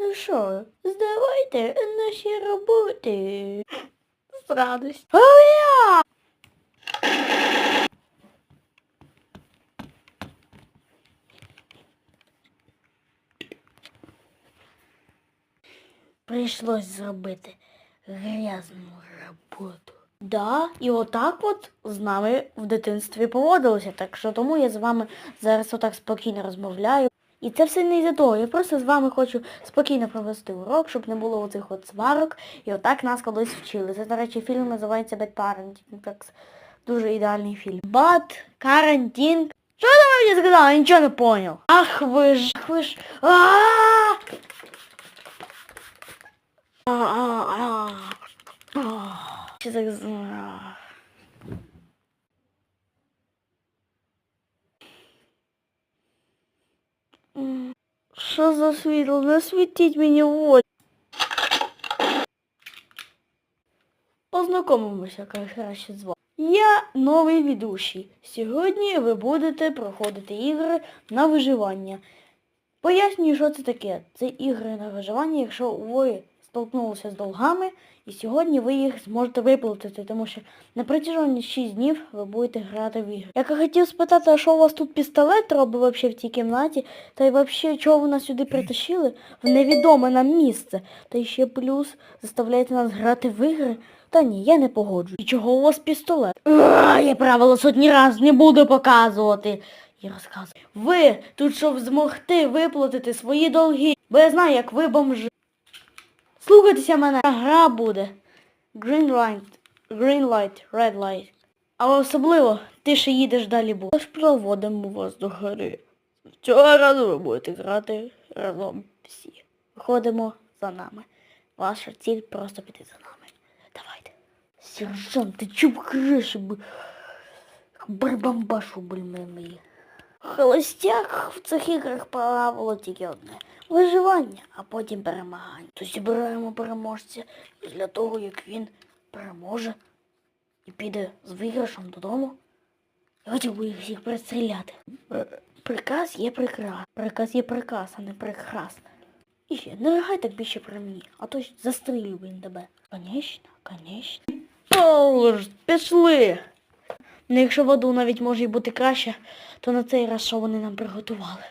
Ну що, здавайте наші роботи. З радістю. Оя! Прийшлось зробити грязну роботу. Да, і отак от з нами в дитинстві поводилося. Так що тому я з вами зараз отак спокійно розмовляю. І це все не із-за того. Я просто з вами хочу спокійно провести урок, щоб не було оцих от сварок. І отак нас колись вчили. Це, до речі, фільм називається Bad Parenting. Так, дуже ідеальний фільм. Bad Карантин. Що ти мені сказала? Я нічого не поняв. Ах ви ж, ах ви ж. А. З- а. Що за світло? Не світіть мені в краще з вами. Я новий ведучий. Сьогодні ви будете проходити ігри на виживання. Пояснюю, що це таке. Це ігри на виживання, якщо ви столкнулися з долгами, і сьогодні ви їх зможете виплатити, тому що на протяженні 6 днів ви будете грати в ігри. Я хотів спитати, а що у вас тут пістолет робить вообще в цій кімнаті, та й вообще чого ви нас сюди притащили в невідоме нам місце. Та ще плюс заставляєте нас грати в ігри. Та ні, я не погоджу. І чого у вас пістолет? А, я правила сотні раз не буду показувати. Я розказую. Ви тут, щоб змогти виплатити свої долги. Бо я знаю, як ви бомжи. Слухайтеся мене. Гра буде. Green light, green light, red light. А особливо ти ще їдеш далі бу. Тож проводимо вас до гори. Цього разу ви будете грати разом всі. Виходимо за нами. Ваша ціль просто піти за нами. Давайте. Сержант, ти чуб криші би. Барбамбашу, блін, мої. Холостяк в цих іграх правило тільки одне. Виживання, а потім перемагання. То зібираємо переможця для того, як він переможе і піде з виграшем додому. Я хотів би їх всіх перестріляти. Е, Приказ є приказ. Приказ є приказ, а не прикрас. І ще, не ригай так більше при мені, а то застрілю він тебе. Конечно, конечно. Пішли! Ну, якщо воду навіть може і бути краще, то на цей раз що вони нам приготували.